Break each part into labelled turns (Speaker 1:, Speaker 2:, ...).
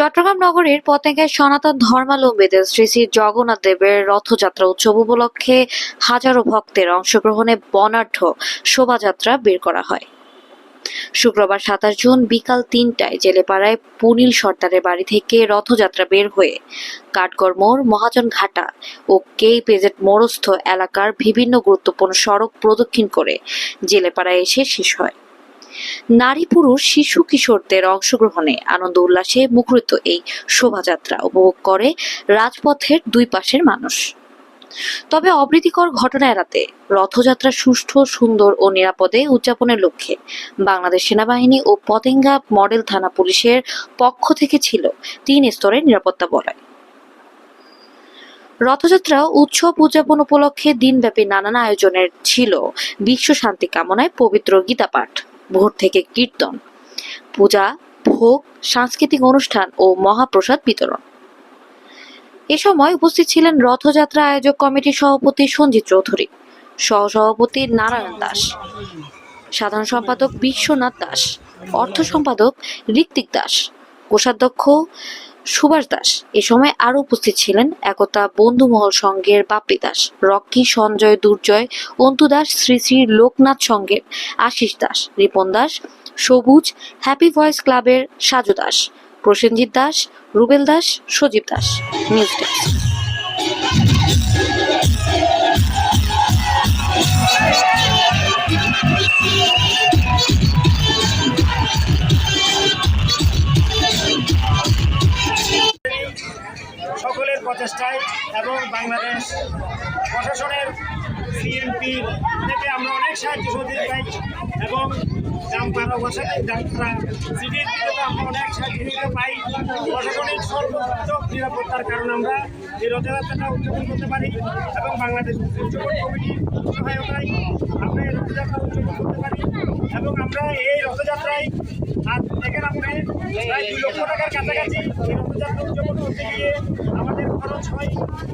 Speaker 1: চট্টগ্রাম নগরীর পতেঙ্গায় সনাতন ধর্মালম্বীদের শ্রী শ্রী জগন্নাথ দেবের রথযাত্রা উৎসব উপলক্ষে হাজারো ভক্তের অংশগ্রহণে বর্ণাঢ্য শোভাযাত্রা বের করা হয়। শুক্রবার সাতাশ জুন বিকাল তিনটায় জেলেপাড়ায় পুনিল সর্দারের বাড়ি থেকে রথযাত্রা বের হয়ে কাঠগড় মোড়, মহাজন ঘাটা ও কে পেজেট মোড়স্থ এলাকার বিভিন্ন গুরুত্বপূর্ণ সড়ক প্রদক্ষিণ করে জেলেপাড়ায় এসে শেষ হয়। নারী পুরুষ, শিশু কিশোরদের অংশগ্রহণে আনন্দ উল্লাসে মুখরিত এই শোভাযাত্রা উপভোগ করে রাজপথের দুই পাশের মানুষ। তবে অপ্রীতিকর ঘটনা এড়াতে রথযাত্রা সুষ্ঠু, সুন্দর ও নিরাপদে উদযাপনের লক্ষ্যে বাংলাদেশ সেনাবাহিনী ও পতেঙ্গা মডেল থানা পুলিশের পক্ষ থেকে ছিল তিন স্তরের নিরাপত্তা বলয়। রথযাত্রা, উৎসব উদযাপন উপলক্ষে দিনব্যাপী নানান আয়োজনের ছিল বিশ্ব শান্তি কামনায় পবিত্র গীতা পাঠ ভোর থেকে কীর্তন, পূজা, ভোগ, সাংস্কৃতিক অনুষ্ঠান ও মহাপ্রসাদ বিতরণ। এ সময় উপস্থিত ছিলেন রথযাত্রা আয়োজক কমিটির সভাপতি সঞ্জিত চৌধুরী, সহসভাপতি নারায়ণ দাস, সাধারণ সম্পাদক বিশ্বনাথ দাস, অর্থ সম্পাদক ঋত্বিক দাস, কোষাধ্যক্ষ সুভাষ দাস। এ সময় আরও উপস্থিত ছিলেন একতা বন্ধুমহল সংঘের বাপ্পি দাস, রকি সঞ্জয় দুর্জয়, অন্তু দাস, শ্রী শ্রী লোকনাথ সংঘের আশিস দাস, রিপন দাস, সবুজ, হ্যাপি ভয়েস ক্লাবের সাজু দাস, প্রসেনজিৎ দাস, রুবেল দাস, সজীব দাস। News desk.
Speaker 2: বাংলাদেশ প্রশাসনের সিএমপি থেকে আমরা অনেক সাহায্য সহযোগিতা পাই এবং জামপাড়া বসাতে জামপাড়া সিটির থেকে আমরা অনেক সাহায্য পাই। প্রশাসনিক সর্বোচ্চ নিরাপত্তার কারণে আমরা এই রথযাত্রাটা উদযাপন করতে পারি এবং বাংলাদেশ উদযাপন সহায়তায় আমরা এই রথযাত্রা উদযাপন করতে পারি এবং আমরা এই রথযাত্রায় আজ এখানে আমরা প্রায় দুই লক্ষ টাকার কাছাকাছি রথযাত্রা উদযাপন করতে গিয়ে আমাদের খরচ হয়।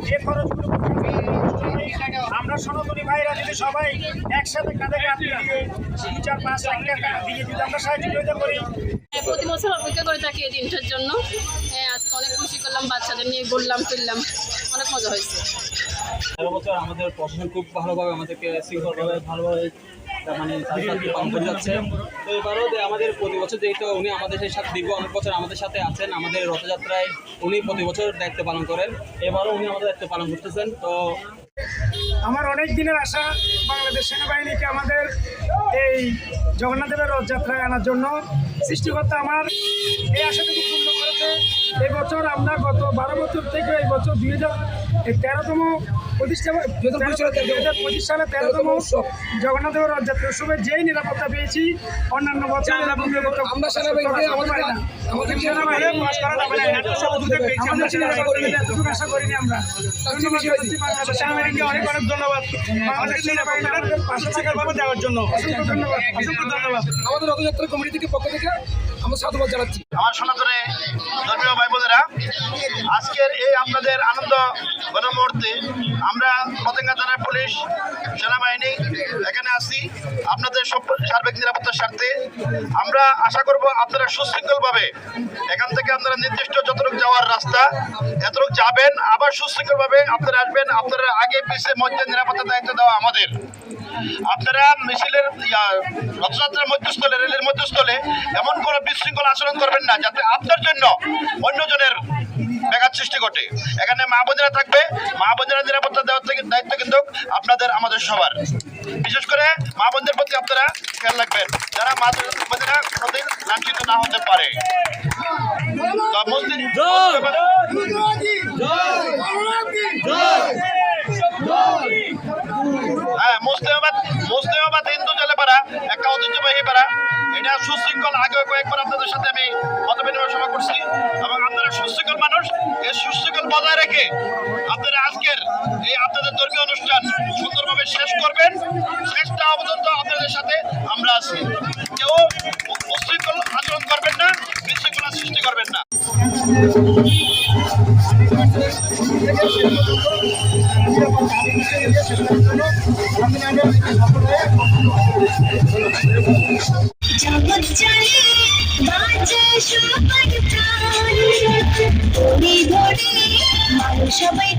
Speaker 2: যে খরচগুলো আমরা সনাতনী ভাইরা যদি সবাই একসাথে কাঁধে কাঁধ দিয়ে দু চার পাঁচ লাখ টাকা দিয়ে যদি আমরা সাহায্য করি।
Speaker 3: হ্যাঁ, প্রতি বছর অপেক্ষা করে থাকি এই দিনটার জন্য। হ্যাঁ আজকে অনেক খুশি করলাম বাচ্চাদের নিয়ে ঘুরলাম ফিরলাম। অনেক মজা হয়েছে।
Speaker 4: আমাদের প্রশাসন খুব ভালোভাবে আমাদেরকে ভালোভাবে মানে সাথে যাচ্ছে। তো এবারও আমাদের প্রতি বছর যেহেতু উনি আমাদের সাথে দীর্ঘ অনেক বছর আমাদের সাথে আছেন, আমাদের রথযাত্রায় উনি প্রতি বছর দায়িত্ব পালন করেন। এবারও উনি আমাদের দায়িত্ব পালন করতেছেন। তো
Speaker 2: আমার অনেক দিনের আশা বাংলাদেশ সেনাবাহিনীকে আমাদের এই জগন্নাথ দেবের রথযাত্রায় আনার জন্য সৃষ্টিকর্তা আমার। এই আশাটুকু পূর্ণ করেছে এই বছর আমরা গত বারো বছর থেকে এই বছর দুই হাজার তেরোতম প্রতিষ্ঠা দুই হাজার পঁচিশ সালে তেরোতম জগন্নাথ রথযাত্রা উৎসবে যেই নিরাপত্তা পেয়েছি অন্যান্য বছর আমরা আশা করিনি সেনাবাহিনীকে অনেক অনেক ধন্যবাদ। বাংলাদেশ সেনাবাহিনীর পাশে থাকার দেওয়ার জন্য। অসংখ্য ধন্যবাদ অসংখ্য ধন্যবাদ।
Speaker 5: আমাদের রথযাত্রা কমিটি থেকে পক্ষ থেকে আমরা সাধুবাদ জানাচ্ছি।
Speaker 6: আমার সনাতনে ধর্মীয় ভাই বোনেরা আজকের এই আপনাদের আনন্দ গণমুহূর্তে মুহূর্তে আমরা পতেঙ্গা থানার পুলিশ সেনাবাহিনী এখানে আসি আপনাদের সার্বিক নিরাপত্তার স্বার্থে আমরা আশা করব আপনারা সুশৃঙ্খলভাবে এখান থেকে আপনারা নির্দিষ্ট যতটুকু যাওয়ার রাস্তা, এতটুকু যাবেন, আবার সুশৃঙ্খলভাবে আপনারা আসবেন। আপনারা আগে পিছিয়ে মধ্যে নিরাপত্তার দায়িত্ব দেওয়া আমাদের। আপনারা মিছিলের রথযাত্রার মধ্যস্থলে, রেলের মধ্যস্থলে এমন কোনো বিশৃঙ্খল আচরণ করবেন না, যাতে আপনার জন্য অন্যজনের ব্যাঘাত সৃষ্টি ঘটে। এখানে মা বোনেরা থাকবে। মা বোনেরা নিরাপত্তা দেওয়ার থেকে দায়িত্ব কিন্তু আপনাদের আমাদের সবার। বিশেষ করে মা বোনদের প্রতি আপনারা খেয়াল রাখবেন যারা মা বোনেরা কোনোদিন লাঞ্ছিত না হতে পারে। হ্যাঁ মুসলিমাবাদ মুসলিমাবাদ হিন্দু একটা ঐতিহ্যবাহী পাড়া। এটা সুশৃঙ্খল। আগে কয়েকবার আপনাদের সাথে আমি মত বিনিময় সভা করছি। এবং আপনারা সুশৃঙ্খল মানুষ। এই সুশৃঙ্খল বজায় রেখে আপনারা আজকের এই আপনাদের ধর্মীয় অনুষ্ঠান সুন্দরভাবে শেষ করবেন। শেষটা পর্যন্ত আপনাদের সাথে আমরা আছি। কেউ উশৃঙ্খল আচরণ করবেন না, বিশৃঙ্খলা সৃষ্টি করবেন না।
Speaker 7: জগৎ জানে বাজে সবার প্রাণ ধরে মানুষ সবাই